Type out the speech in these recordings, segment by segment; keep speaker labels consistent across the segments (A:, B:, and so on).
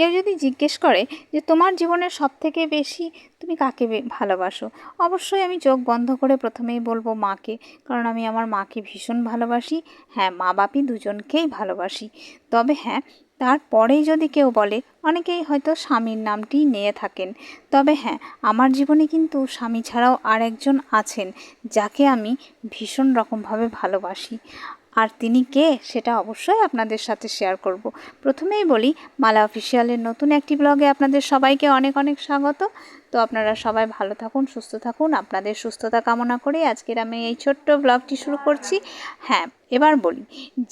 A: কেউ যদি জিজ্ঞেস করে যে তোমার জীবনের সব থেকে বেশি তুমি কাকে ভালোবাসো, অবশ্যই আমি চোখ বন্ধ করে প্রথমেই বলব মাকে। কারণ আমি আমার মাকে ভীষণ ভালোবাসি। হ্যাঁ মা বাপি দুজনকেই ভালোবাসি। তবে হ্যাঁ তারপরেই যদি কেউ বলে, অনেকেই হয়তো স্বামীর নামটি নিয়ে থাকেন। তবে হ্যাঁ আমার জীবনে কিন্তু স্বামী ছাড়াও আর একজন আছেন, যাকে আমি ভীষণ রকমভাবে ভালোবাসি। আর তিনি কে সেটা অবশ্যই আপনাদের সাথে শেয়ার করব। প্রথমেই বলি, মালা অফিসিয়ালের নতুন একটি ব্লগে আপনাদের সবাইকে অনেক অনেক স্বাগত। তো আপনারা সবাই ভালো থাকুন, সুস্থ থাকুন, আপনাদের সুস্থতা কামনা করে আজকের আমি এই ছোট্ট ব্লগটি শুরু করছি। হ্যাঁ এবার বলি,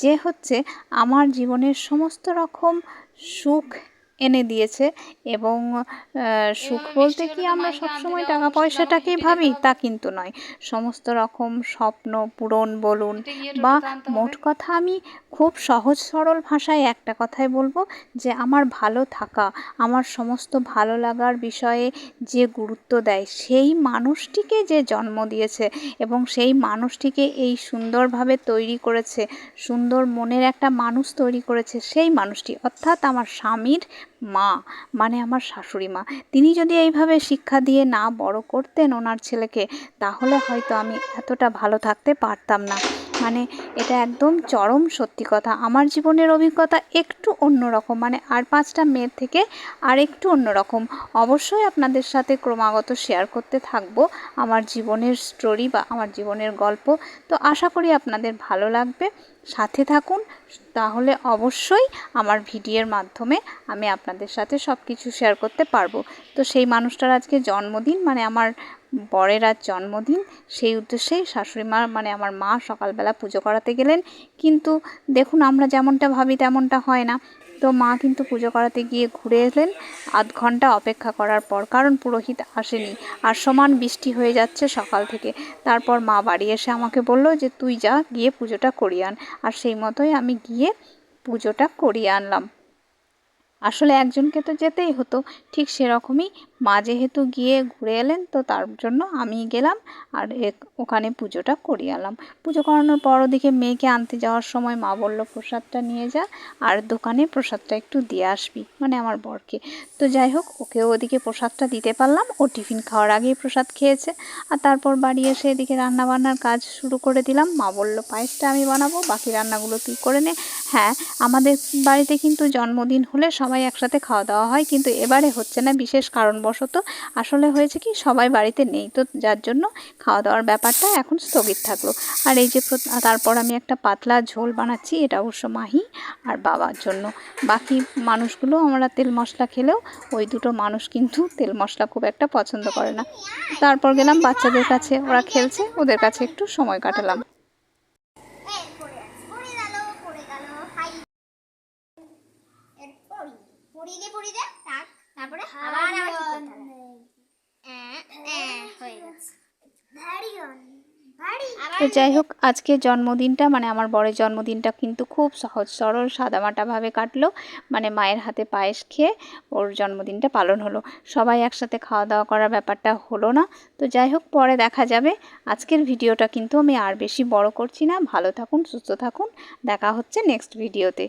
A: যে হচ্ছে আমার জীবনের সমস্ত রকম সুখ এনে দিয়েছে এবং সুখ বলতে কি আমরা সবসময় টাকা পয়সাটাকেই ভাবি তা কিন্তু নয়। সমস্ত রকম স্বপ্ন পূরণ বলুন বা মোট কথা আমি খুব সহজ সরল ভাষায় একটা কথাই বলব যে আমার ভালো থাকা আমার সমস্ত ভালো লাগার বিষয়ে যে গুরুত্ব দেয় সেই মানুষটিকে যে জন্ম দিয়েছে এবং সেই মানুষটিকে এই সুন্দরভাবে তৈরি করেছে সুন্দর মনের একটা মানুষ তৈরি করেছে সেই মানুষটি অর্থাৎ আমার স্বামীর মা মানে আমার শাশুড়ি মা, তিনি যদি এইভাবে শিক্ষা দিয়ে না বড় করতেন ওনার ছেলেকে, তাহলে হয়তো আমি এতটা ভালো থাকতে পারতাম না। মানে এটা একদম চরম সত্যি কথা। আমার জীবনের অভিজ্ঞতা একটু অন্যরকম মানে আর পাঁচটা মেয়ের থেকে আর একটু অন্যরকম। অবশ্যই আপনাদের সাথে ক্রমাগত শেয়ার করতে থাকব আমার জীবনের স্টোরি বা আমার জীবনের গল্প। তো আশা করি আপনাদের ভালো লাগবে। সাথে থাকুন, তাহলে অবশ্যই আমার ভিডিওর মাধ্যমে আমি আপনাদের সাথে সব কিছু শেয়ার করতে পারব। তো সেই মানুষটার আজকে জন্মদিন মানে আমার বরের আজ জন্মদিন, সেই উদ্দেশ্যেই শাশুড়ি মা মানে আমার মা সকালবেলা পুজো করাতে গেলেন। কিন্তু দেখুন, আমরা যেমনটা ভাবি তেমনটা হয় না। তো মা কিন্তু পুজো করাতে গিয়ে ঘুরে এলেন। আধ ঘণ্টা অপেক্ষা করার পর, কারণ পুরোহিত আসেনি। আর সমান বৃষ্টি হয়ে যাচ্ছে সকাল থেকে। তারপর মা বাড়ি এসে আমাকে বলল যে, তুই যা, গিয়ে পুজোটা করিয়ে আন। আর সেই মতোই আমি গিয়ে পুজোটা করিয়ে আনলাম। আসলে একজনকে তো যেতেই হতো। ঠিক সেরকমই মা যেহেতু গিয়ে ঘুরে এলেন, তো তার জন্য আমি গেলাম আর ওখানে পুজোটা করিয়ে আনলাম পুজো করানোর পর ওদিকে মেয়েকে আনতে যাওয়ার সময় মা বলল, প্রসাদটা নিয়ে যা আর দোকানে প্রসাদটা একটু দিয়ে আসবি মানে আমার বরকে। তো যাই হোক, ওকেও ওদিকে প্রসাদটা দিতে পারলাম। ও টিফিন খাওয়ার আগেই প্রসাদ খেয়েছে আর তারপর বাড়ি এসে এদিকে রান্নাবান্নার কাজ শুরু করে দিলাম। মা বলল, পায়েসটা আমি বানাবো, বাকি রান্নাগুলো তুই করে নে। হ্যাঁ আমাদের বাড়িতে কিন্তু জন্মদিন হলে সবাই একসাথে খাওয়া দাওয়া হয়, কিন্তু এবারে হচ্ছে না বিশেষ কারণবশত। আসলে হয়েছে কি, সবাই বাড়িতে নেই, তো যার জন্য খাওয়া দাওয়ার ব্যাপারটা এখন স্থগিত থাকল। আর এই যে তারপর আমি একটা পাতলা ঝোল বানাচ্ছি, এটা অবশ্য মাহি আর বাবার জন্য। বাকি মানুষগুলো আমরা তেল মশলা খেলেও ওই দুটো মানুষ কিন্তু তেল মশলা খুব একটা পছন্দ করে না। তারপর গেলাম বাচ্চাদের কাছে, ওরা খেলছে, ওদের কাছে একটু সময় কাটালাম।
B: তারপরে আবার আবার ঠিক করতে হয়ে গেছে।
A: তো যাই হোক আজকে জন্মদিনটা মানে আমার বরের জন্মদিনটা কিন্তু খুব সহজ সরল সাদামাটাভাবে কাটলো। মানে মায়ের হাতে পায়েস খেয়ে ওর জন্মদিনটা পালন হলো। সবাই একসাথে খাওয়া দাওয়া করার ব্যাপারটা হলো না। তো যাই হোক পরে দেখা যাবে। আজকের ভিডিওটা কিন্তু আমি আর বেশি বড় করছি না। ভালো থাকুন সুস্থ থাকুন। দেখা হচ্ছে নেক্সট ভিডিওতে।